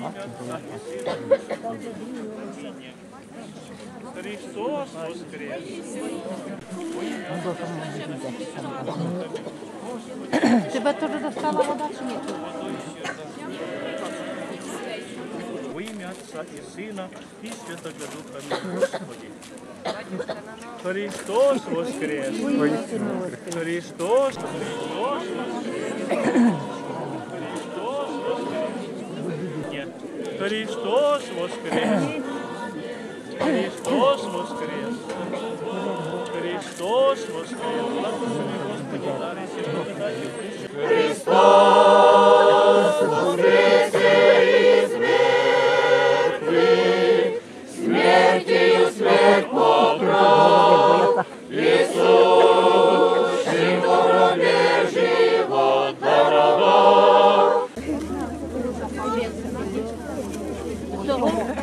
Духа. Тебе теж достала вода чи ні? Во имя Отца и Сына и Святого Духа. Господи. Христос воскрес! Христос, Христос воскрес! Христос воскрес! Христос воскрес! Христос воскрес! Христос воскрес! из мертвых, смертью смерть поправ, Иисус, живо живот даровал. 有